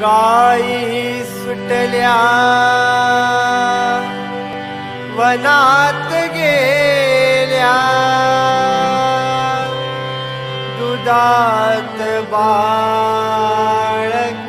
गा सुटल्या। वनात गेल्या। दुदात बाळक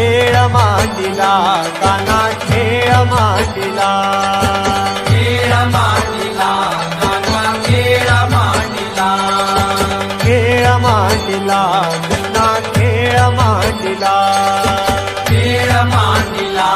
खेळ मांडिला काना खेळ मांडिला. खेळ मांडिला खेळ मांडिला. खेळ मांडिला काना खेळ मांडिला. खेळ मांडिला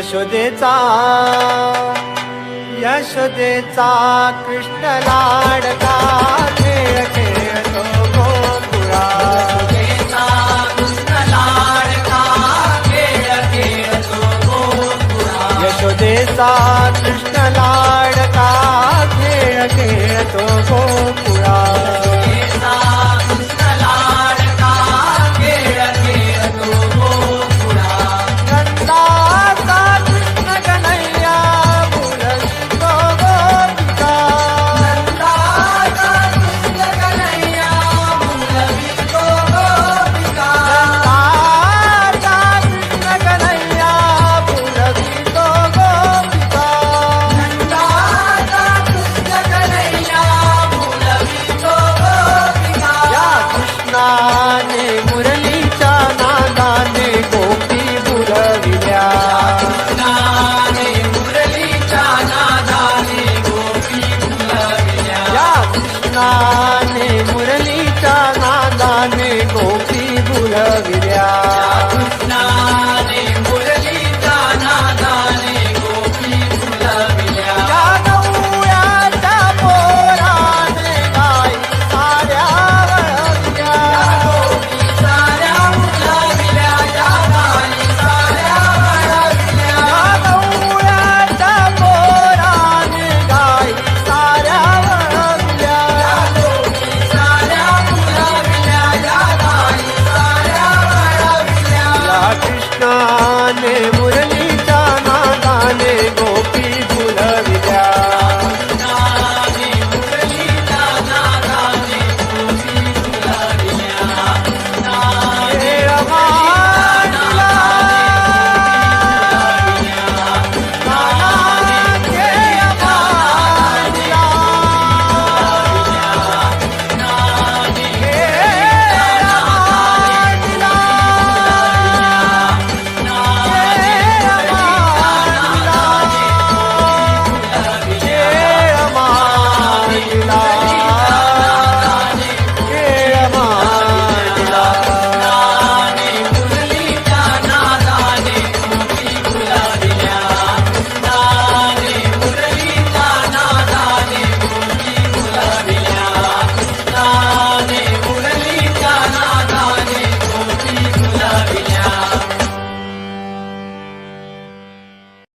यशोदेचा यशोदेचा कृष्ण लाडका खेळ खेळतो गोकुळा. यशोदेचा कृष्ण लाडका खेळ खेळतो गोकुळा.